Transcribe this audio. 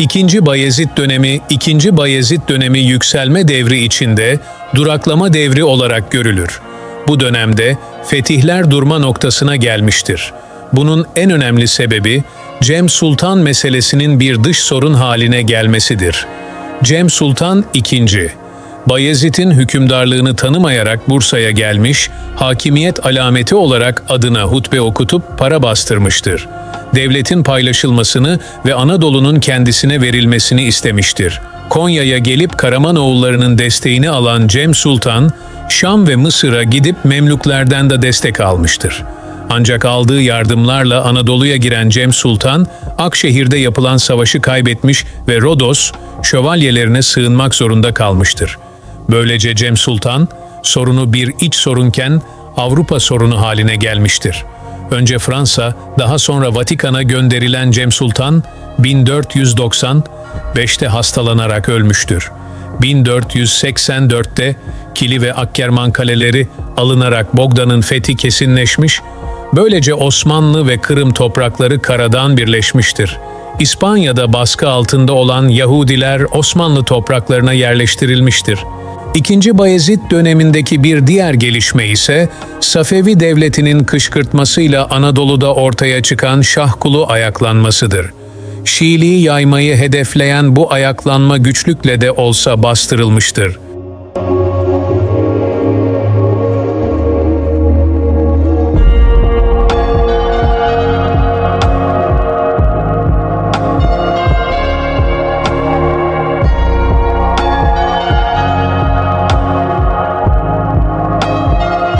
İkinci Bayezid dönemi, İkinci Bayezid dönemi yükselme devri içinde duraklama devri olarak görülür. Bu dönemde fetihler durma noktasına gelmiştir. Bunun en önemli sebebi Cem Sultan meselesinin bir dış sorun haline gelmesidir. Cem Sultan II. Bayezid'in hükümdarlığını tanımayarak Bursa'ya gelmiş, hakimiyet alameti olarak adına hutbe okutup para bastırmıştır. Devletin paylaşılmasını ve Anadolu'nun kendisine verilmesini istemiştir. Konya'ya gelip Karamanoğullarının desteğini alan Cem Sultan, Şam ve Mısır'a gidip Memlüklerden de destek almıştır. Ancak aldığı yardımlarla Anadolu'ya giren Cem Sultan, Akşehir'de yapılan savaşı kaybetmiş ve Rodos, şövalyelerine sığınmak zorunda kalmıştır. Böylece Cem Sultan, sorunu bir iç sorunken Avrupa sorunu haline gelmiştir. Önce Fransa, daha sonra Vatikan'a gönderilen Cem Sultan, 1495'te hastalanarak ölmüştür. 1484'te Kili ve Akkerman kaleleri alınarak Bogdan'ın fethi kesinleşmiş, böylece Osmanlı ve Kırım toprakları karadan birleşmiştir. İspanya'da baskı altında olan Yahudiler Osmanlı topraklarına yerleştirilmiştir. İkinci Bayezid dönemindeki bir diğer gelişme ise Safevi Devleti'nin kışkırtmasıyla Anadolu'da ortaya çıkan Şahkulu ayaklanmasıdır. Şiiliği yaymayı hedefleyen bu ayaklanma güçlükle de olsa bastırılmıştır.